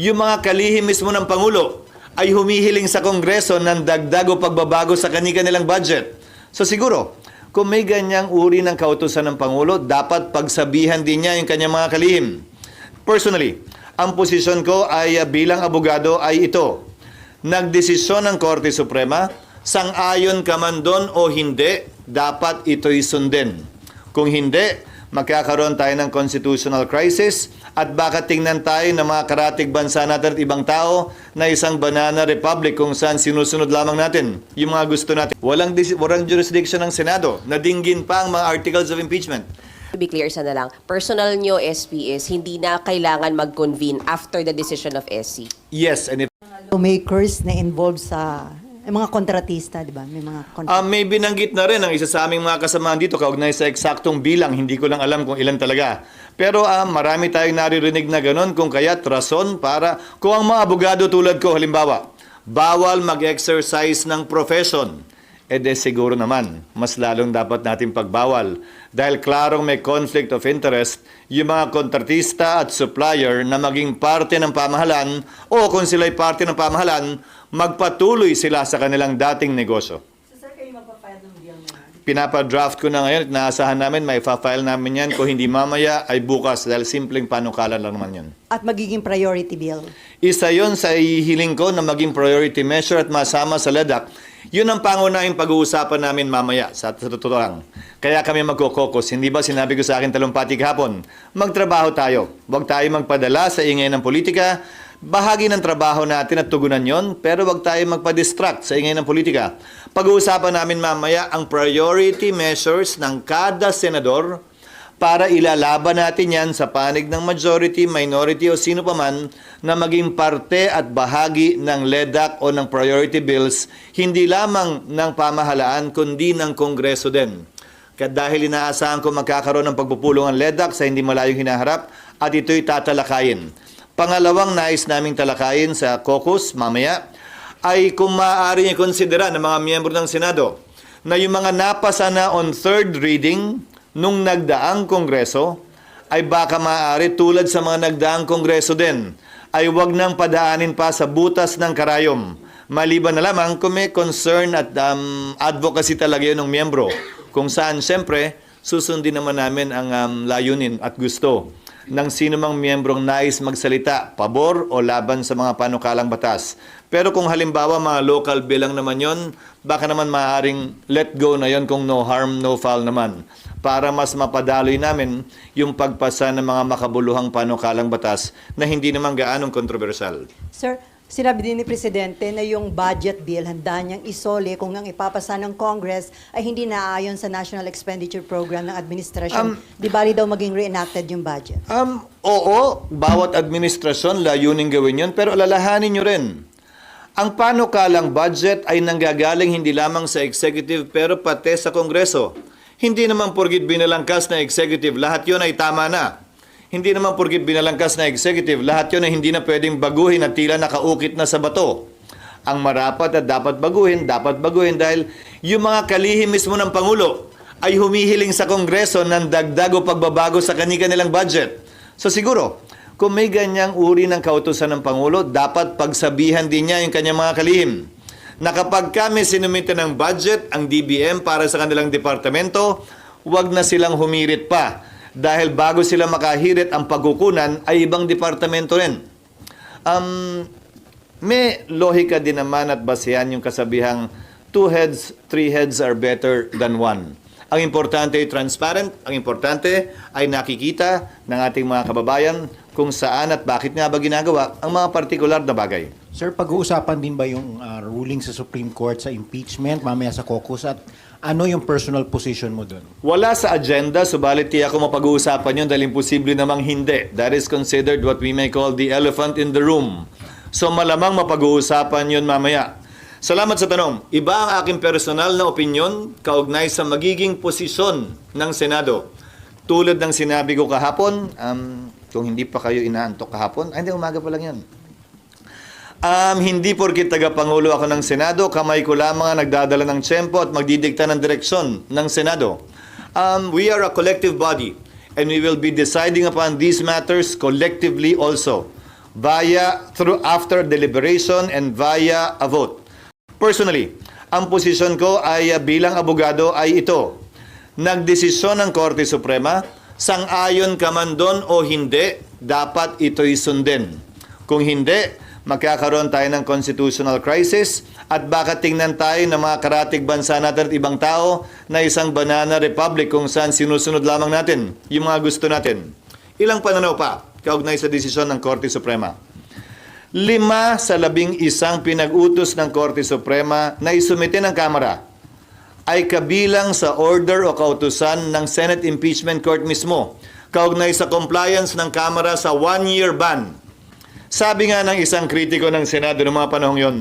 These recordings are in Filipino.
yung mga kalihim mismo ng Pangulo ay humihiling sa Kongreso ng dagdag o pagbabago sa kanilang budget. So siguro, kung may ganyang uri ng kautusan ng Pangulo, dapat pagsabihan din niya yung kanyang mga kalihim. Personally, ang posisyon ko ay uh, bilang abogado ay ito. Nagdesisyon ng Korte Suprema, sang-ayon ka man doon o hindi, dapat ito'y sundin. Kung hindi, magkakaroon tayo ng constitutional crisis at baka tingnan tayo ng mga karatig bansa natin at ibang tao na isang banana republic kung saan sinusunod lamang natin yung mga gusto natin. Walang, dis- walang jurisdiction ng Senado na dinggin pa ang mga articles of impeachment. To be clear sa na lang, personal nyo, SP, is hindi na kailangan mag-convene after the decision of SC. Yes, and if lawmakers na involved sa yung mga kontratista, di ba? May mga kontratista. Ah, may binanggit na rin ang isa sa aming mga kasamahan dito kaugnay sa eksaktong bilang. Hindi ko lang alam kung ilan talaga. Pero ah, marami tayong naririnig na ganun kung kaya't rason para kung ang mga abogado tulad ko halimbawa, bawal mag-exercise ng profession. E de siguro naman, mas lalong dapat natin pagbawal. Dahil klarong may conflict of interest yung mga kontratista at supplier na maging parte ng pamahalan o kung sila'y parte ng pamahalan, magpatuloy sila sa kanilang dating negosyo. Pinapadraft ko na ngayon at naasahan namin may file namin yan. Kung hindi mamaya ay bukas dahil simpleng panukalan lang naman yan. At magiging priority bill. Isa yon sa ihiling ko na maging priority measure at masama sa LEDAC. Yun ang pangunahing pag-uusapan namin mamaya sa, totoo lang. Kaya kami magkokokos. Hindi ba sinabi ko sa akin talumpati kahapon? Magtrabaho tayo. Huwag tayo magpadala sa ingay ng politika. Bahagi ng trabaho natin at tugunan yon, pero wag tayo magpa-distract sa ingay ng politika. Pag-uusapan namin mamaya ang priority measures ng kada senador para ilalaban natin yan sa panig ng majority, minority o sino paman na maging parte at bahagi ng LEDAC o ng priority bills, hindi lamang ng pamahalaan kundi ng Kongreso din. Kaya dahil inaasahan ko magkakaroon ng pagpupulong ang LEDAC sa hindi malayong hinaharap at ito'y tatalakayin. Pangalawang nais naming talakayin sa caucus mamaya ay kung maaari niya konsidera ng mga miyembro ng Senado na yung mga napasa na on third reading nung nagdaang kongreso ay baka maaari tulad sa mga nagdaang kongreso din ay wag nang padaanin pa sa butas ng karayom. Maliban na lamang kung may concern at um, advocacy talaga yun ng miyembro. Kung saan, siyempre, susundin naman namin ang um, layunin at gusto ng sino mang miyembrong nais magsalita pabor o laban sa mga panukalang batas. Pero kung halimbawa mga local bill lang naman yon, baka naman maaaring let go na yon kung no harm, no foul naman. Para mas mapadaloy namin yung pagpasa ng mga makabuluhang panukalang batas na hindi naman gaanong kontrobersyal. Sir, sinabi din ni Presidente na yung budget bill handa niyang isole kung ang ipapasa ng Congress ay hindi naaayon sa National Expenditure Program ng administrasyon. Um, Di bali daw maging reenacted yung budget. Um, oo, bawat administrasyon layunin gawin yun, pero alalahanin nyo rin. Ang panukalang budget ay nanggagaling hindi lamang sa executive pero pati sa kongreso. Hindi naman porgit binalangkas na executive, lahat yon ay tama na. Hindi naman porgit binalangkas na executive, lahat yon ay hindi na pwedeng baguhin at tila nakaukit na sa bato. Ang marapat at dapat baguhin, dapat baguhin dahil yung mga kalihim mismo ng Pangulo ay humihiling sa Kongreso ng dagdag o pagbabago sa kanilang budget. So siguro, kung may ganyang uri ng kautusan ng Pangulo, dapat pagsabihan din niya yung kanyang mga kalihim na kapag kami sinumite ng budget ang DBM para sa kanilang departamento, wag na silang humirit pa. Dahil bago sila makahirit ang pagkukunan ay ibang departamento rin. Um, may lohika din naman at basehan yung kasabihang two heads, three heads are better than one. Ang importante ay transparent, ang importante ay nakikita ng ating mga kababayan kung saan at bakit nga ba ginagawa ang mga partikular na bagay. Sir, pag-uusapan din ba yung ah, ruling sa Supreme Court sa impeachment mamaya sa caucus at ano yung personal position mo doon? Wala sa agenda, subalit tiyak ko mapag-uusapan yun dahil imposible namang hindi. That is considered what we may call the elephant in the room. So malamang mapag-uusapan yun mamaya. Salamat sa tanong. Iba ang aking personal na opinyon kaugnay sa magiging posisyon ng Senado. Tulad ng sinabi ko kahapon, um, kung hindi pa kayo inaantok kahapon, ay hindi, umaga pa lang yan. Um, hindi porkit tagapangulo ako ng Senado, kamay ko lamang ang nagdadala ng tsempo at magdidikta ng direksyon ng Senado. Um, we are a collective body and we will be deciding upon these matters collectively also. via through after deliberation and via a vote. Personally, ang posisyon ko ay uh, bilang abogado ay ito. Nagdesisyon ng Korte Suprema, sang-ayon ka man doon o hindi, dapat ito'y sundin. Kung hindi, magkakaroon tayo ng constitutional crisis at baka tingnan tayo ng mga karatig bansa natin at ibang tao na isang banana republic kung saan sinusunod lamang natin yung mga gusto natin. Ilang pananaw pa kaugnay sa desisyon ng Korte Suprema. Lima sa labing isang pinag-utos ng Korte Suprema na isumite ng Kamara ay kabilang sa order o kautusan ng Senate Impeachment Court mismo kaugnay sa compliance ng Kamara sa one-year ban. Sabi nga ng isang kritiko ng Senado noong mga panahong yon,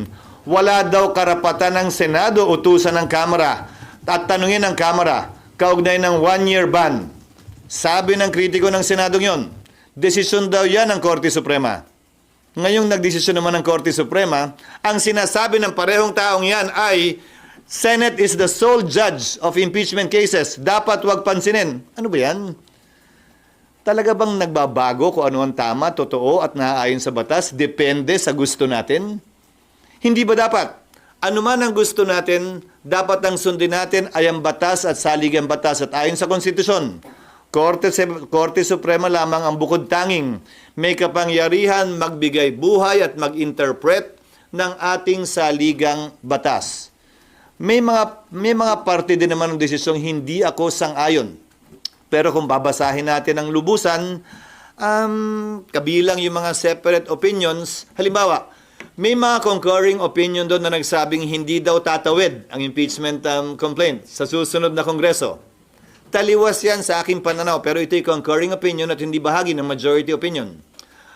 wala daw karapatan ng Senado utusan ng Kamara at tanungin ng Kamara kaugnay ng one-year ban. Sabi ng kritiko ng Senado yon, desisyon daw yan ng Korte Suprema. Ngayong nagdesisyon naman ng Korte Suprema, ang sinasabi ng parehong taong yan ay Senate is the sole judge of impeachment cases. Dapat wag pansinin. Ano ba yan? Talaga bang nagbabago kung ano ang tama, totoo at naaayon sa batas? Depende sa gusto natin? Hindi ba dapat? Ano man ang gusto natin, dapat ang sundin natin ay ang batas at saligang batas at ayon sa konstitusyon. Korte, Korte Suprema lamang ang bukod tanging may kapangyarihan magbigay buhay at mag-interpret ng ating saligang batas. May mga may mga parte din naman ng desisyong hindi ako sang-ayon. Pero kung babasahin natin ang lubusan, um, kabilang yung mga separate opinions, halimbawa, may mga concurring opinion doon na nagsabing hindi daw tatawid ang impeachment um, complaint sa susunod na kongreso. Taliwas yan sa aking pananaw, pero ito'y concurring opinion at hindi bahagi ng majority opinion.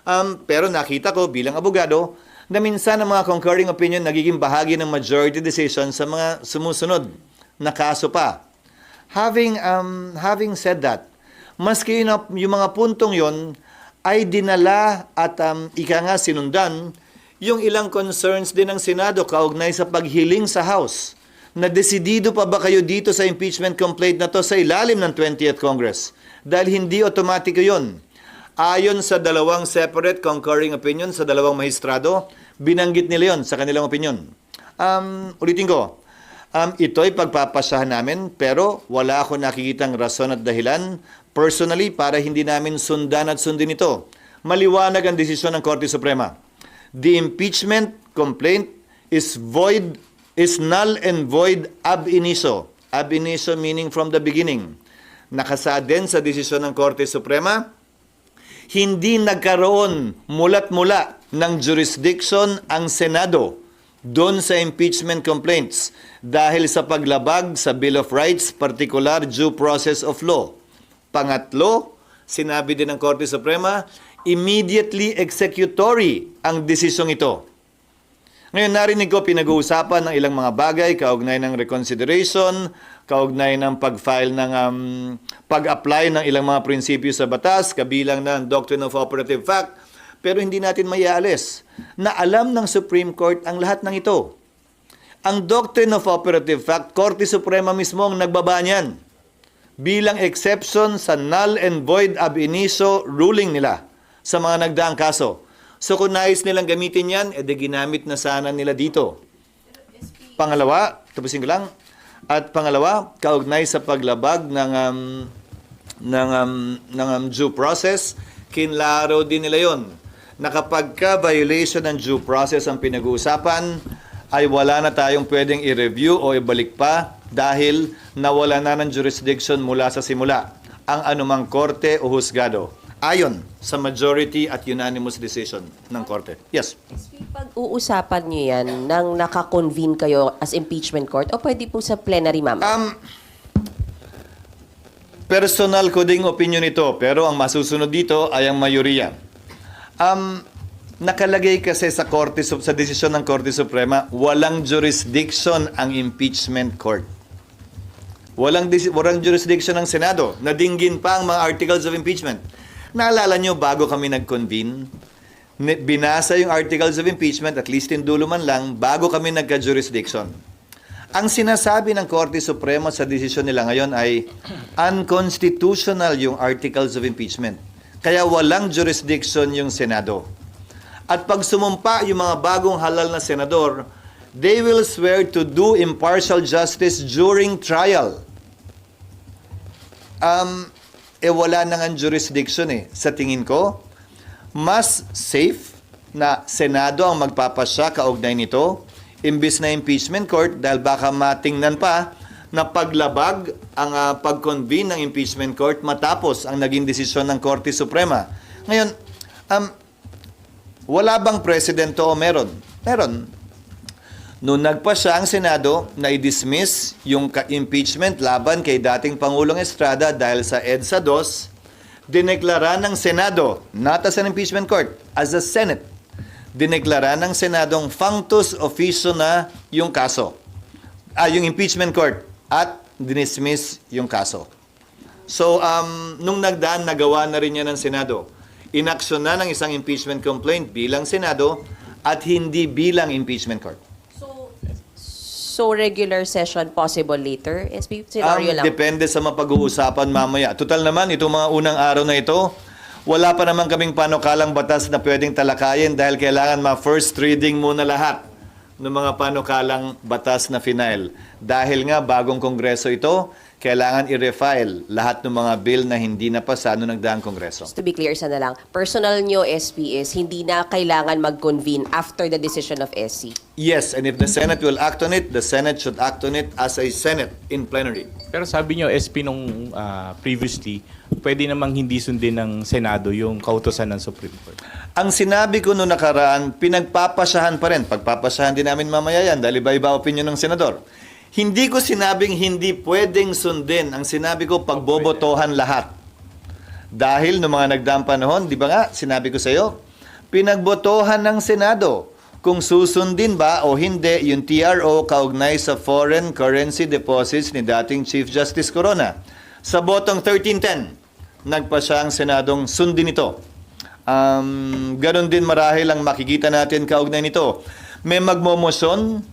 Um, pero nakita ko bilang abogado na minsan ang mga concurring opinion nagiging bahagi ng majority decision sa mga sumusunod na kaso pa. Having, um, having said that, maski yun, yung mga puntong yon ay dinala at um, ika nga sinundan yung ilang concerns din ng Senado kaugnay sa paghiling sa House na desidido pa ba kayo dito sa impeachment complaint na to sa ilalim ng 20th Congress? Dahil hindi otomatiko yon. Ayon sa dalawang separate concurring opinion sa dalawang mahistrado, binanggit nila yon sa kanilang opinion. Um, ulitin ko, um, ito'y pagpapasyahan namin pero wala ako nakikitang rason at dahilan personally para hindi namin sundan at sundin ito. Maliwanag ang desisyon ng Korte Suprema. The impeachment complaint is void is null and void ab initio. Ab initio meaning from the beginning. Nakasaad din sa desisyon ng Korte Suprema, hindi nagkaroon mulat mula ng jurisdiction ang Senado doon sa impeachment complaints dahil sa paglabag sa Bill of Rights, particular due process of law. Pangatlo, sinabi din ng Korte Suprema, immediately executory ang desisyong ito. Ngayon, narinig ko pinag-uusapan ng ilang mga bagay, kaugnay ng reconsideration, kaugnay ng pag-file ng um, pag-apply ng ilang mga prinsipyo sa batas, kabilang ng Doctrine of Operative Fact, pero hindi natin maialis na alam ng Supreme Court ang lahat ng ito. Ang Doctrine of Operative Fact, Korte Suprema mismo ang nagbaba niyan bilang exception sa null and void ab initio ruling nila sa mga nagdaang kaso. So kung nais nilang gamitin yan, edi ginamit na sana nila dito. Pangalawa, tapusin ko lang. At pangalawa, kaugnay sa paglabag ng um, ng um, ng um, due process, kinlaro din nila 'yon. Na kapag ka violation ng due process ang pinag-uusapan, ay wala na tayong pwedeng i-review o ibalik pa dahil nawala na ng jurisdiction mula sa simula ang anumang korte o husgado ayon sa majority at unanimous decision ng korte. Yes. Pag-uusapan nyo yan nang nakakonvene kayo as impeachment court o pwede po sa plenary, ma'am? Um, personal ko ding opinion ito, pero ang masusunod dito ay ang mayoriya. Um, nakalagay kasi sa korte sa desisyon ng Korte Suprema, walang jurisdiction ang impeachment court. Walang, walang jurisdiction ng Senado. Nadinggin pa ang mga articles of impeachment. Naalala nyo, bago kami nag-convene, binasa yung articles of impeachment, at least in dulo man lang, bago kami nagka-jurisdiction. Ang sinasabi ng Korte Suprema sa desisyon nila ngayon ay unconstitutional yung articles of impeachment. Kaya walang jurisdiction yung Senado. At pag sumumpa yung mga bagong halal na senador, they will swear to do impartial justice during trial. Um, eh wala nang ang jurisdiction eh. Sa tingin ko, mas safe na Senado ang magpapasya kaugnay nito imbis na impeachment court dahil baka matingnan pa na paglabag ang ah, pag-convene ng impeachment court matapos ang naging desisyon ng Korte Suprema. Ngayon, um, wala bang presidente o meron? Meron. Noong nagpa siya ang Senado na i-dismiss yung impeachment laban kay dating Pangulong Estrada dahil sa EDSA 2, dineklara ng Senado, not as an impeachment court, as a Senate, dineklara ng Senadong functus officio na yung kaso. Ah, yung impeachment court at dinismiss yung kaso. So, um, nung nagdaan, nagawa na rin yan ng Senado. Inaksyon na ng isang impeachment complaint bilang Senado at hindi bilang impeachment court. So, regular session possible later? SB, scenario Ang lang. depende sa mapag-uusapan mamaya. Total naman, itong mga unang araw na ito, wala pa naman kaming panukalang batas na pwedeng talakayin dahil kailangan ma-first reading muna lahat ng mga panukalang batas na final. Dahil nga bagong kongreso ito, kailangan i-refile lahat ng mga bill na hindi napasa noong nagdaang kongreso. Just to be clear, isa na lang. Personal nyo, SPS, hindi na kailangan mag-convene after the decision of SC. Yes, and if the Senate will act on it, the Senate should act on it as a Senate in plenary. Pero sabi nyo, SP nung ah, previously, pwede namang hindi sundin ng Senado yung kautosan ng Supreme Court. Ang sinabi ko noong nakaraan, pinagpapasahan pa rin. Pagpapasahan din namin mamaya yan dahil iba-iba opinion ng senador. Hindi ko sinabing hindi pwedeng sundin. Ang sinabi ko, pagbobotohan lahat. Dahil noong mga nagdaang panahon, di ba nga, sinabi ko sa iyo, pinagbotohan ng Senado kung susundin ba o hindi yung TRO kaugnay sa foreign currency deposits ni dating Chief Justice Corona. Sa botong 1310, nagpa siya ang Senadong sundin ito. Um, ganon din marahil ang makikita natin kaugnay nito. May magmomosyon,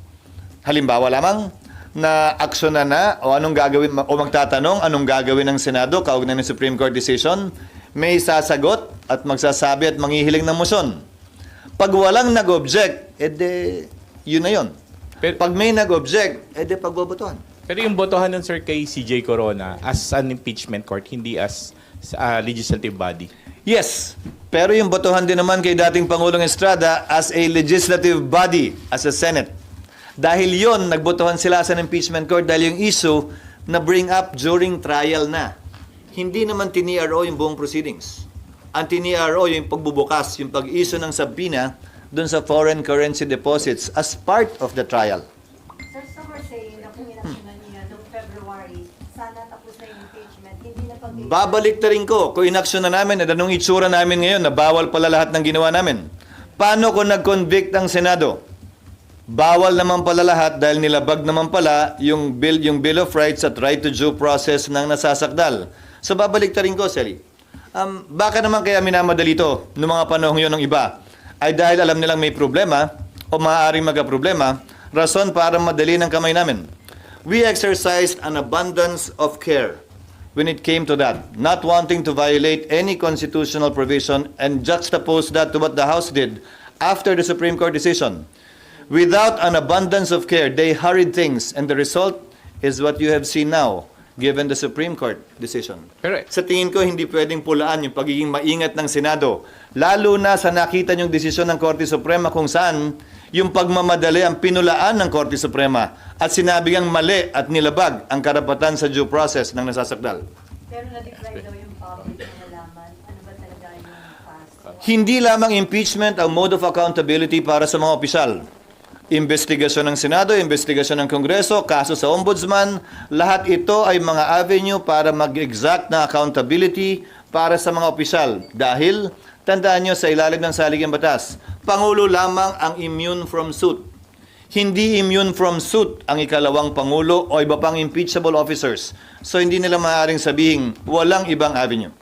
halimbawa lamang, na aksyon na na o anong gagawin o magtatanong anong gagawin ng Senado kaugnay ng Supreme Court decision, may sasagot at magsasabi at manghihiling ng motion. Pag walang nag-object, edi yun na yun. Pero- Pag may nag-object, edi pagbobotohan. Pero yung botohan ng Sir kay CJ Corona as an impeachment court, hindi as ah, legislative body. Yes, pero yung botohan din naman kay dating Pangulong Estrada as a legislative body, as a Senate. Dahil yon nagbotohan sila sa impeachment court dahil yung issue na bring up during trial na. Hindi naman tiniro yung buong proceedings. Ang tiniro yung pagbubukas, yung pag-issue ng sabina doon sa foreign currency deposits as part of the trial. Babalik na rin ko, kung inaksyon na namin, at anong itsura namin ngayon na bawal pala lahat ng ginawa namin. Paano kung nag-convict ang Senado? Bawal naman pala lahat dahil nilabag naman pala yung bill, yung Bill of Rights at Right to Due Process ng nasasakdal. So babalik na rin ko, Sally. Um, baka naman kaya minamadali ito noong mga panahon yun ng iba? Ay dahil alam nilang may problema o maaaring magka-problema, rason para madali ng kamay namin. We exercised an abundance of care when it came to that, not wanting to violate any constitutional provision and juxtapose that to what the House did after the Supreme Court decision. Without an abundance of care, they hurried things, and the result is what you have seen now, given the Supreme Court decision. Pero Sa tingin ko, hindi pwedeng pulaan yung pagiging maingat ng Senado. Lalo na sa nakita yung desisyon ng Korte Suprema kung saan yung pagmamadali ang pinulaan ng Korte Suprema at sinabi ang mali at nilabag ang karapatan sa due process ng nasasakdal. Pero na-declare daw yung public na nalaman, ano ba talaga yung past? Hindi lamang impeachment ang mode of accountability para sa mga opisyal. Investigasyon ng Senado, investigasyon ng Kongreso, kaso sa Ombudsman, lahat ito ay mga avenue para mag-exact na accountability para sa mga opisyal. Dahil, tandaan nyo sa ilalim ng saligang batas, Pangulo lamang ang immune from suit. Hindi immune from suit ang ikalawang Pangulo o iba pang impeachable officers. So hindi nila maaaring sabihin walang ibang avenue.